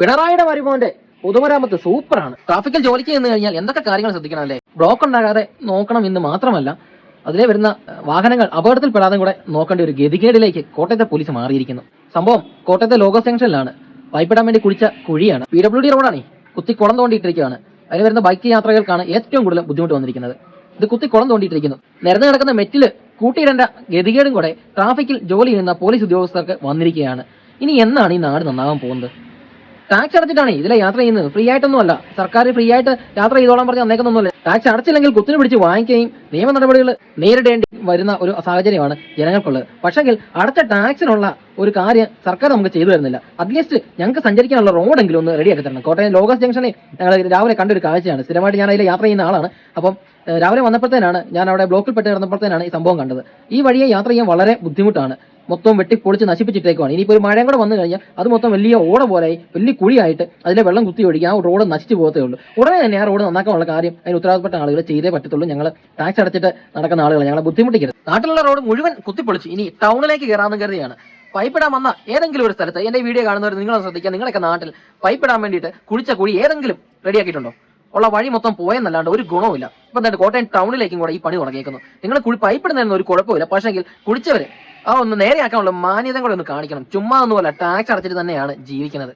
പിണറായിയുടെ വരുമോന്റെ പൊതുമരാമത്ത് സൂപ്പറാണ്. ട്രാഫിക്കിൽ ജോലിക്ക് ചെന്ന് കഴിഞ്ഞാൽ എന്തൊക്കെ കാര്യങ്ങൾ ശ്രദ്ധിക്കണം അല്ലേ? ബ്ലോക്ക് ഉണ്ടാകാതെ നോക്കണം എന്ന് മാത്രമല്ല അതിലെ വരുന്ന വാഹനങ്ങൾ അപകടത്തിൽപ്പെടാതെ കൂടെ നോക്കേണ്ട ഒരു ഗതികേടിലേക്ക് കോട്ടയത്തെ പോലീസ് മാറിയിരിക്കുന്നു. സംഭവം കോട്ടയത്തെ ലോഗോ ജംഗ്ഷനിലാണ് പൈപ്പിടാൻ വേണ്ടി കുഴിച്ച കുഴിയാണ്. പി ഡബ്ല്യു ഡി റോഡാണ്. കുത്തി കുളം തോണ്ടിയിട്ടിരിക്കുകയാണ്. അതിൽ വരുന്ന ബൈക്ക് യാത്രകൾക്കാണ് ഏറ്റവും കൂടുതൽ ബുദ്ധിമുട്ട് വന്നിരിക്കുന്നത്. ഇത് കുത്തി കുളം തോണ്ടിയിട്ടിരിക്കുന്നു. നിരന്ന് കിടക്കുന്ന മെറ്റിൽ കൂട്ടിയിടേണ്ട ഗതികേടും കൂടെ ട്രാഫിക്കിൽ ജോലി ചെയ്യുന്ന പോലീസ് ഉദ്യോഗസ്ഥർക്ക് വന്നിരിക്കുകയാണ്. ഇനി എന്നാണ് ഈ നാട് നന്നാവാൻ പോകുന്നത്? ടാക്സ് അടച്ചിട്ടാണ്. ഇതിലെ യാത്ര ചെയ്യുന്നത്. ഫ്രീ ആയിട്ടൊന്നും അല്ല സർക്കാർ ഫ്രീ ആയിട്ട് യാത്ര ചെയ്തോളാൻ പറഞ്ഞ് അന്നേക്കൊന്നുമില്ല ടാക്സ് അടച്ചില്ലെങ്കിൽ കുത്തിന് പിടിച്ച് വാങ്ങിക്കുകയും നിയമ നടപടികൾ നേരിടേണ്ടി വരുന്ന ഒരു സാഹചര്യമാണ് ജനങ്ങൾക്കുള്ളത്. പക്ഷെങ്കിൽ അടച്ച ടാക്സിനുള്ള ഒരു കാര്യം സർക്കാർ നമുക്ക് ചെയ്തു തരുന്നില്ല. അറ്റ്ലീസ്റ്റ് ഞങ്ങൾക്ക് സഞ്ചരിക്കാനുള്ള റോഡെങ്കിലും ഒന്ന് റെഡിയാക്കി തരണം. കോട്ടയം ലോഗസ് ജംഗ്ഷനെ ഞങ്ങൾ രാവിലെ കണ്ടൊരു കാഴ്ചയാണ്. സ്ഥിരമായിട്ട് ഞാൻ അതിൽ യാത്ര ചെയ്യുന്ന ആളാണ്. അപ്പം രാവിലെ വന്നപ്പോഴത്തേനാണ് ഞാൻ അവിടെ ബ്ലോക്കിൽ പെട്ട് കിടന്നപ്പോഴത്തേനാണ് ഈ സംഭവം കണ്ടത്. ഈ വഴിയെ യാത്ര ചെയ്യാൻ വളരെ ബുദ്ധിമുട്ടാണ്. മൊത്തം വെട്ടി പൊളിച്ച് നശിപ്പിച്ചിട്ടേക്കുവാണ്. ഇനിയിപ്പോൾ ഒരു മഴയും കൂടെ വന്നു കഴിഞ്ഞാൽ അത് മൊത്തം വലിയ ഓട പോലെയായി വലിയ കുഴിയായിട്ട് അതിലെ വെള്ളം കുത്തി ഒഴുകി ആ റോഡ് നശിച്ചു പോകത്തേ ഉള്ളൂ. ഉടനെ തന്നെ ആ റോഡ് നന്നാക്കാനുള്ള കാര്യം അതിന് ഉത്തരവാദപ്പെട്ട ആളുകൾ ചെയ്തേ പറ്റത്തുള്ളൂ. ഞങ്ങൾ ടാക്സ് അടച്ചിട്ട് നടക്കുന്ന ആളുകൾ ഞങ്ങളെ ബുദ്ധിമുട്ടിക്കരുത്. നാട്ടിലുള്ള റോഡ് മുഴുവൻ കുത്തിപ്പൊളിച്ച് ഇനി ടൗണിലേക്ക് കയറാമെന്ന് കരുതിയാണ്. പൈപ്പിടാൻ വന്ന ഏതെങ്കിലും ഒരു സ്ഥലത്ത് എന്റെ വീഡിയോ കാണുന്നവർ നിങ്ങൾ ശ്രദ്ധിക്കുക. നിങ്ങളൊക്കെ നാട്ടിൽ പൈപ്പിടാൻ വേണ്ടിയിട്ട് കുഴിച്ച കുഴി ഏതെങ്കിലും റെഡിയാക്കിയിട്ടുണ്ടോ? ഉള്ള വഴി മൊത്തം പോയെന്നല്ലാണ്ട് ഒരു ഗുണവുമില്ല ഇപ്പൊ തന്നെ കോട്ടയം ടൗണിലേക്കും കൂടെ ഈ പണി തുടങ്ങിയേക്കുന്നു. നിങ്ങൾ കുഴി പൈപ്പിടുന്നതിന് ഒരു കുഴപ്പമില്ല പക്ഷേങ്കിൽ കുടിച്ചവര് ആ ഒന്ന് നേരെയാക്കാനുള്ള മാന്യത കൂടെ ഒന്ന് കാണിക്കണം. ചുമ്മാ ഒന്നുമല്ല ടാക്സ് അടച്ചിട്ട് തന്നെയാണ് ജീവിക്കുന്നത്.